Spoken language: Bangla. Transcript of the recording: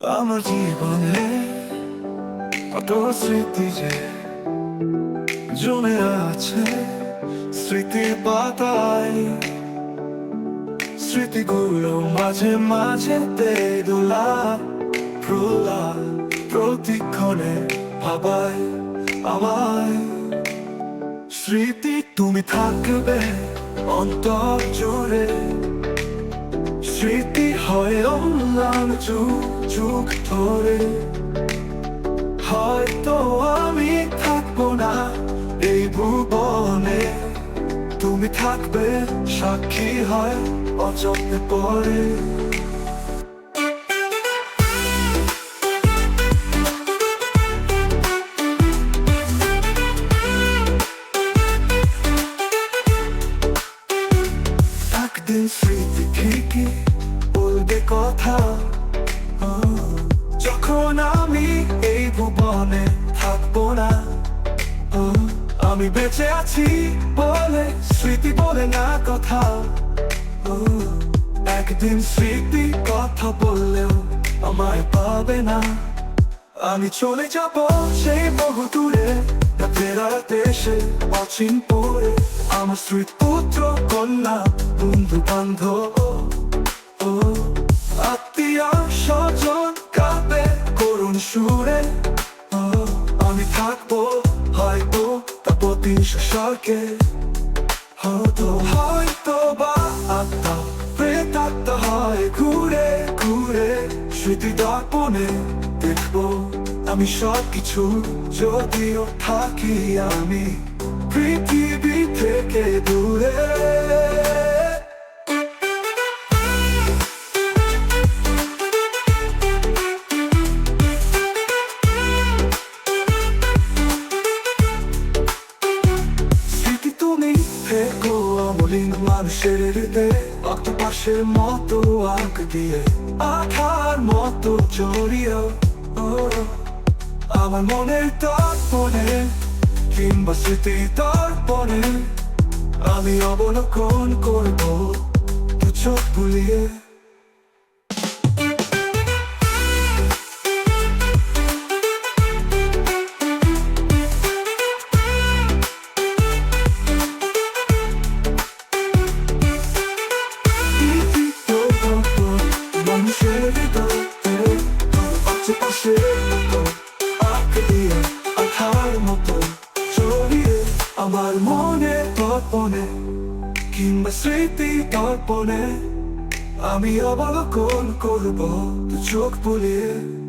আমার জীবনে কত স্মৃতি যে জমে আছে স্মৃতি পাতায় স্মৃতিগুলো মাঝে মাঝে দোলা প্রলা প্রতিক্ষণে ভাবায় আমায় স্মৃতি তুমি থাকবে অন্তর জুড়ে স্মৃতি হয় অম্লান যুগ যুগ ধরে। হয়তো আমি থাকব না এই ভুবনে। তুমি থাকবে, সাক্ষী হয় অযত্নে পরে। বলবে যখন আমি এই ভুবনে থাকব না আমি বেঁচে আছি বলে, স্মৃতি বলে না কথা একদিন স্মৃতি কথা বললেও আমায় পাবে না। আমি চলে যাব সেই বহু দূরে দেশে অচিন পড়ে আমার স্মৃত পুত্র কন্যা বন্ধু বান্ধব সুরে আমি থাকব, হয়তো তাপতি সরকে হয়তো হয়তো বা আত্মা প্রেতাত্মা হয় ঘুরে ঘুরে স্মৃতি দর্পণে দেখব আমি সব কিছু যদিও থাকি আমি পৃথিবী থেকে দূরে। অমলিন মানুষের হৃদয়ে অক্টোপাসের মতো আঁক দিয়ে আঠার মতো জড়িয়ে ও, আমার মনের দর্পণে কিংবা স্মৃতি দর্পণে আমি অবলোকন করব চোখ বুলিয়ে। আমার মনে তর্পণে কিংবা স্মৃতি তর্পণে আমি অবলোকন করব চোখ বুলিয়ে।